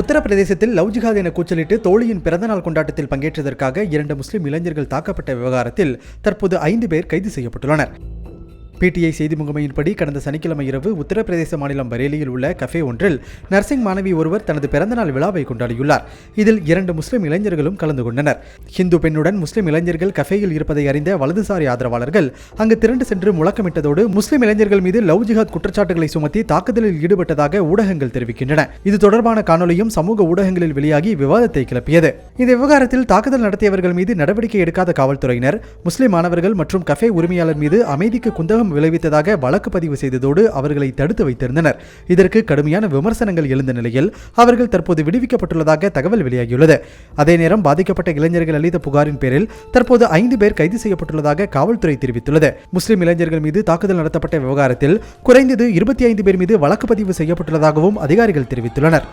உத்தரப்பிரதேசத்தில் லவ் ஜிஹாத் என கூச்சலிட்டு தோழியின் பிறந்தநாள் கொண்டாட்டத்தில் பங்கேற்றதற்காக இரண்டு முஸ்லிம் இளைஞர்கள் தாக்கப்பட்ட விவகாரத்தில் தற்போது ஐந்து பேர் கைது செய்யப்பட்டுள்ளனர். பிடிஐ செய்தி முகமையின்படி கடந்த சனிக்கிழமை இரவு உத்தரப்பிரதேச மாநிலம் பரேலியில் உள்ள கஃபே ஒன்றில் நர்சிங் மாணவி ஒருவர் தனது பிறந்தநாள் விழாவை கொண்டாடியுள்ளார். இதில் இரண்டு முஸ்லிம் இளைஞர்களும் கலந்து கொண்டனர். ஹிந்து பெண்ணுடன் முஸ்லிம் இளைஞர்கள் கஃபேயில் இருப்பதை அறிந்த வலதுசாரி ஆதரவாளர்கள் அங்கு திரண்டு சென்று முழக்கமிட்டதோடு முஸ்லிம் இளைஞர்கள் மீது லவ் ஜிஹாத் குற்றச்சாட்டுகளை சுமத்தி தாக்குதலில் ஈடுபட்டதாக ஊடகங்கள் தெரிவிக்கின்றன. இது தொடர்பான காணொலியும் சமூக ஊடகங்களில் வெளியாகி விவாதத்தை கிளப்பியது. இந்த விவகாரத்தில் தாக்குதல் நடத்தியவர்கள் மீது நடவடிக்கை எடுக்காத காவல்துறையினர் முஸ்லிம் மாணவர்கள் மற்றும் கஃபே உரிமையாளர் மீது அமைதிக்கு குந்தகம் விளைவித்ததாக வழக்கு பதிவு செய்ததோடு அவர்களை தடுத்து வைத்திருந்தனர். இதற்கு கடுமையான விமர்சனங்கள் எழுந்த நிலையில் அவர்கள் தற்போது விடுவிக்கப்பட்டுள்ளதாக தகவல் வெளியாகியுள்ளது. அதே நேரம் பாதிக்கப்பட்ட இளைஞர்கள் அளித்த புகாரின் பேரில் தற்போது ஐந்து பேர் கைது செய்யப்பட்டுள்ளதாக காவல்துறை தெரிவித்துள்ளது. முஸ்லிம் இளைஞர்கள் மீது தாக்குதல் நடத்தப்பட்ட விவகாரத்தில் குறைந்தது இருபத்தி ஐந்து பேர் மீது வழக்கு பதிவு செய்யப்பட்டுள்ளதாகவும் அதிகாரிகள் தெரிவித்துள்ளனர்.